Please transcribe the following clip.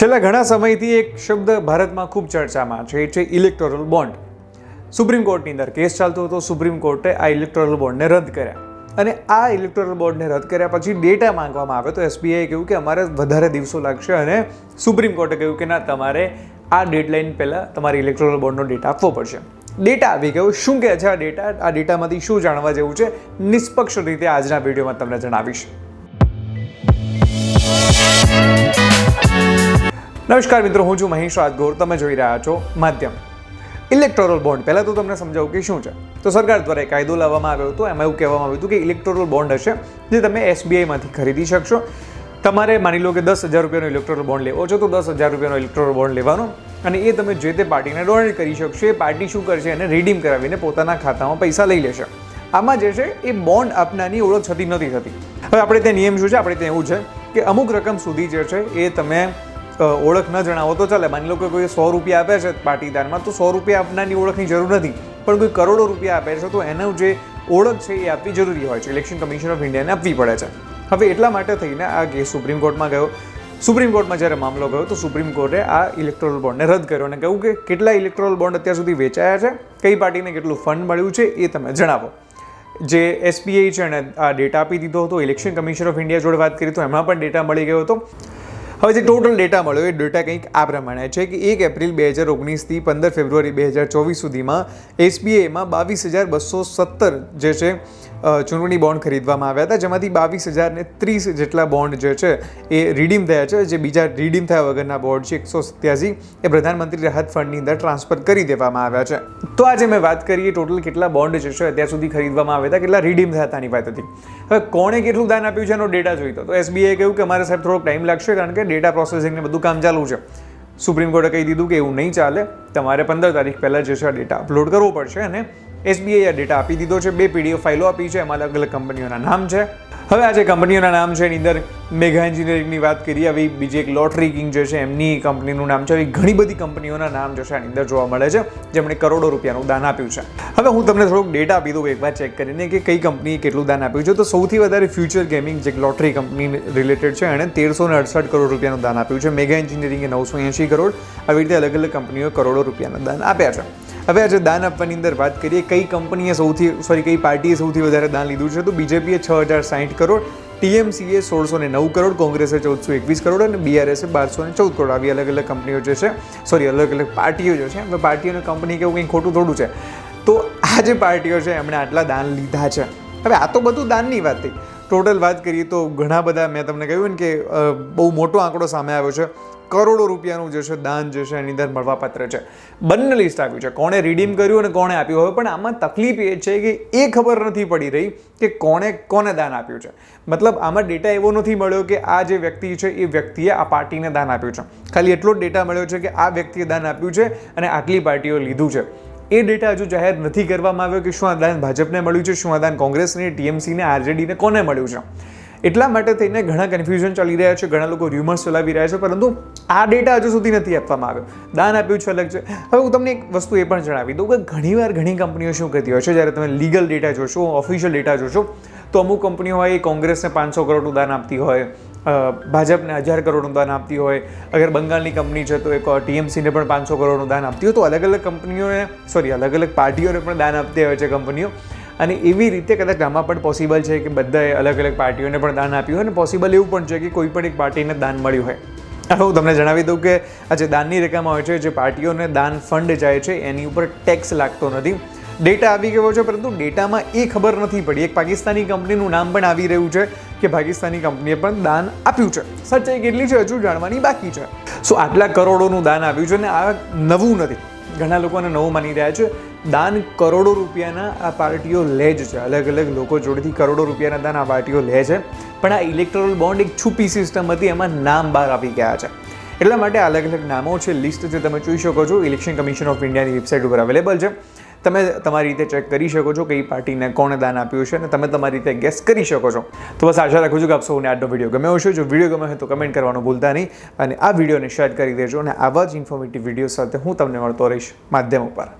છેલ્લા ઘણા સમયથી એક શબ્દ ભારતમાં ખૂબ ચર્ચામાં છે. એ છે ઇલેક્ટોરલ બોન્ડ સુપ્રીમ કોર્ટની અંદર કેસ ચાલતો હતો. સુપ્રીમ કોર્ટે આ ઇલેક્ટોરલ બોન્ડને રદ કર્યા. અને આ ઇલેક્ટોરલ બોન્ડને રદ કર્યા પછી ડેટા માંગવામાં આવે તો એસબીઆઈએ કહ્યું કે અમારે વધારે દિવસો લાગશે અને સુપ્રીમ કોર્ટે કહ્યું કે ના, તમારે આ ડેડલાઇન પહેલાં તમારે ઇલેક્ટોરલ બોન્ડનો ડેટા આપવો પડશે. ડેટા આવી ગયો. શું કહે છે આ ડેટા? આ ડેટામાંથી શું જાણવા જેવું છે? નિષ્પક્ષ રીતે આજના વિડીયોમાં તમને જણાવીશ. નમસ્કાર મિત્રો, હું છું મહેશ રાજગોર. તમે જોઈ રહ્યા છો માધ્યમ. ઇલેક્ટોરલ બોન્ડ પહેલાં તો તમને સમજાવું કે શું છે? તો સરકાર દ્વારા એક કાયદો લાવવામાં આવ્યો હતો. એમાં એવું કહેવામાં આવ્યું હતું કે ઇલેક્ટોરલ બોન્ડ હશે, જે તમે એસબીઆઈમાંથી ખરીદી શકશો. તમારે માની લો કે દસ હજાર રૂપિયાનો ઇલેક્ટોરલ બોન્ડ લેવો છો, તો દસ હજાર રૂપિયાનો ઇલેક્ટોરલ બોન્ડ લેવાનો અને એ તમે જે તે પાર્ટીને ડોનેટ કરી શકશો, એ પાર્ટી શું કરશે એને રિડીમ કરાવીને પોતાના ખાતામાં પૈસા લઈ લેશે. આમાં જે છે, એ બોન્ડ આપનારની ઓળખ થતી નથી થતી. હવે આપણે ત્યાં નિયમ શું છે? આપણે ત્યાં એવું છે કે અમુક રકમ સુધી જે છે, એ તમે ઓળખ ન જણાવો તો ચાલે. માની લો કે કોઈ સો રૂપિયા આપે છે પાટીદારમાં, તો સો રૂપિયા આપનારની ઓળખની જરૂર નથી. પણ કોઈ કરોડો રૂપિયા આપે છે, તો એનું જે ઓળખ છે એ આપવી જરૂરી હોય છે. ઇલેક્શન કમિશન ઓફ ઇન્ડિયાને આપવી પડે છે. હવે એટલા માટે થઈને આ કેસ સુપ્રીમ કોર્ટમાં ગયો. સુપ્રીમ કોર્ટમાં જ્યારે મામલો ગયો, તો સુપ્રીમ કોર્ટે આ ઇલેક્ટોરલ બોન્ડને રદ કર્યો અને કહ્યું કે કેટલા ઇલેક્ટોરલ બોન્ડ અત્યાર સુધી વેચાયા છે, કઈ પાર્ટીને કેટલું ફંડ મળ્યું છે એ તમે જણાવો. જે એસબીઆઈ છે એણે આ ડેટા આપી દીધો હતો ઇલેક્શન કમિશન ઓફ ઇન્ડિયા જોડે વાત કરી તો એમાં પણ ડેટા મળી ગયો હતો. હવે જે ટોટલ ડેટા મળ્યો, એ ડેટા કંઈક આ પ્રમાણે છે કે એક એપ્રિલ બે હજાર ઓગણીસથી પંદર ફેબ્રુઆરી બે હજાર ચોવીસ સુધીમાં એસબીઆઈમાં બાવીસ હજાર બસો સત્તર જે છે ચૂંટણી બોન્ડ ખરીદવામાં આવ્યા હતા. જેમાંથી બાવીસ હજારને ત્રીસ જેટલા બોન્ડ જે છે એ રિડીમ થયા છે. જે બીજા રિડીમ થયા વગરના બોન્ડ છે એકસો સત્યાસી, એ પ્રધાનમંત્રી રાહત ફંડની અંદર ટ્રાન્સફર કરી દેવામાં આવ્યા છે. તો આજે મેં વાત કરીએ ટોટલ કેટલા બોન્ડ જે છે અત્યાર સુધી ખરીદવામાં આવ્યા હતા, કેટલા રિડીમ થયા હતાની વાત હતી. હવે કોણે કેટલું દાન આપ્યું છે એનો ડેટા જોઈતો. તો એસબીઆઈ કહ્યું કે અમારે સાહેબ થોડોક ટાઈમ લાગશે કારણ કે ડેટા પ્રોસેસિંગને બધું કામ ચાલુ છે. સુપ્રીમ કોર્ટે કહી દીધું કે એવું નહીં ચાલે. તમારે પંદર તારીખ પહેલાં જે છે આ ડેટા અપલોડ કરવો પડશે અને એસબીઆઈ આ ડેટા આપી દીધો છે. બે પીડીએફ ફાઇલો આપી છે. એમાં અલગ અલગ કંપનીઓના નામ છે. હવે આ જે કંપનીઓના નામ છે, એની અંદર મેઘા એન્જિનિયરિંગની વાત કરીએ, આવી બીજી એક લોટરી કિંગ જે છે, એમની કંપનીનું નામ છે, આવી ઘણી બધી કંપનીઓના નામ જે છે, આની અંદર જોવા મળે છે, જેમણે કરોડો રૂપિયાનું દાન આપ્યું છે. હવે હું તમને થોડુંક ડેટા આપી દઉં એકવાર ચેક કરીને કે કઈ કંપનીએ કેટલું દાન આપ્યું છે, તો સૌથી વધારે ફ્યુચર ગેમિંગ જે લોટરી કંપની રિલેટેડ છે, એણે તેરસો ને અડસઠ કરોડ રૂપિયાનું દાન આપ્યું છે મેગા એન્જિનિયરિંગે નવસો એંશી કરોડ, આવી રીતે અલગ અલગ કંપનીઓએ કરોડો રૂપિયાના દાન આપ્યા છે. હવે આજે દાન આપવાની અંદર વાત કરીએ, કઈ કંપનીએ સૌથી સોરી કઈ પાર્ટીએ સૌથી વધારે દાન લીધું છે? તો બીજેપીએ છ હજાર સાઠ કરોડ, ટીએમસીએ સોળસો ને નવ કરોડ, કોંગ્રેસે ચૌદસો એકવીસ કરોડ અને બીઆરએસે બારસો ને ચૌદ કરોડ. આવી અલગ અલગ કંપનીઓ જે છે સોરી અલગ અલગ પાર્ટીઓ જે છે, હવે પાર્ટીઓ અને કંપની કેવું કંઈ ખોટું થોડું છે. તો આ જે પાર્ટીઓ છે, એમણે આટલા દાન લીધા છે. હવે આ તો બધું દાનની વાત થઈ. ટોટલ વાત કરીએ તો ઘણા બધા મેં તમને કહ્યું ને કે બહુ મોટો આંકડો સામે આવ્યો છે. કરોડો રૂપિયાનું જે છે દાન જે છે એની અંદર મળવાપાત્ર છે. બંને લિસ્ટ આવ્યું છે. કોણે રિડીમ કર્યું અને કોણે આપ્યું હવે પણ આમાં તકલીફ એ છે કે એ ખબર નથી પડી રહી કે કોણે કોને દાન આપ્યું છે. મતલબ આમાં ડેટા એવો નથી મળ્યો કે આ જે વ્યક્તિ છે એ વ્યક્તિએ આ પાર્ટીને દાન આપ્યું છે. ખાલી એટલો જ ડેટા મળ્યો છે કે આ વ્યક્તિએ દાન આપ્યું છે અને આટલી પાર્ટીઓ લીધું છે. એ ડેટા હજુ જાહેર નથી કરવામાં આવ્યો કે શું આ દાન ભાજપને મળ્યું છે, શું આ દાન કોંગ્રેસને, ટીએમસીને, આરજેડીને કોને મળ્યું છે. એટલા માટે થઈને ઘણા કન્ફ્યુઝન ચાલી રહ્યા છે, ઘણા લોકો ર્યુમર્સ ચલાવી રહ્યા છે, પરંતુ આ ડેટા હજુ સુધી નથી આપવામાં આવ્યો. દાન આપ્યું છે, અલગ છે. હવે હું તમને એક વસ્તુ એ પણ જણાવી દઉં કે ઘણીવાર ઘણી કંપનીઓ શું કરતી હોય છે, જ્યારે તમે લીગલ ડેટા જોશો ઓફિશિયલ ડેટા જોશો, તો અમુક કંપનીઓ હોય એ કોંગ્રેસને પાંચસો કરોડનું દાન આપતી હોય ભાજપને હજાર કરોડનું દાન આપતી હોય, અગર બંગાળની કંપની છે તો એક ટીએમસીને પણ પાંચસો કરોડનું દાન આપતી હોય, તો અલગ અલગ કંપનીઓને સોરી અલગ અલગ પાર્ટીઓને પણ દાન આપતી હોય છે કંપનીઓ. અને એવી રીતે કદાચ આમાં પણ પોસિબલ છે કે બધાએ અલગ અલગ પાર્ટીઓને પણ દાન આપ્યું હોય, અને પોસિબલ એવું પણ છે કે કોઈ પણ એક પાર્ટીને દાન મળ્યું હોય. હવે હું તમને જણાવી દઉં કે આ જે દાનની રકમ હોય છે, જે પાર્ટીઓને દાન ફંડ જાય છે, એની ઉપર ટેક્સ લાગતો નથી. ડેટા આવી ગયો છે, પરંતુ ડેટામાં એ ખબર નથી પડી. એક પાકિસ્તાની કંપનીનું નામ પણ આવી રહ્યું છે. કે પાકિસ્તાની કંપનીએ પણ દાન આપ્યું છે. સચ્ચાઈ કેટલી છે હજુ જાણવાની બાકી છે. સો આટલા કરોડોનું દાન આપ્યું છે અને આ નવું નથી. ઘણા લોકોને નવું માની રહ્યા છે. દાન કરોડો રૂપિયાના આ પાર્ટીઓ લે જ છે. અલગ અલગ લોકો જોડેથી કરોડો રૂપિયાના દાન આ પાર્ટીઓ લે છે. પણ આ ઇલેક્ટોરલ બોન્ડ એક છુપી સિસ્ટમ હતી, એમાં નામ બહાર આવી ગયા છે. એટલા માટે અલગ અલગ નામો છે, લિસ્ટ જે તમે જોઈ શકો છો, ઇલેક્શન કમિશન ઓફ ઇન્ડિયાની વેબસાઇટ ઉપર અવેલેબલ છે. તમે તમારી રીતે ચેક કરી શકો છો કે એ પાર્ટીને કોણે દાન આપ્યું છે અને તમે તમારી રીતે ગેસ કરી શકો છો. તો બસ આશા રાખું છું કે આપ સૌને આજનો વીડિયો ગમ્યો હશે. જો વીડિયો ગમ્યો હોય તો કમેન્ટ કરવાનું ભૂલતા નહીં અને આ વિડીયોને શેર કરી દેજો અને આવા જ ઇન્ફોર્મેટિવ વીડિયો સાથે હું તમને મળતો રહીશ માધ્યમ ઉપર.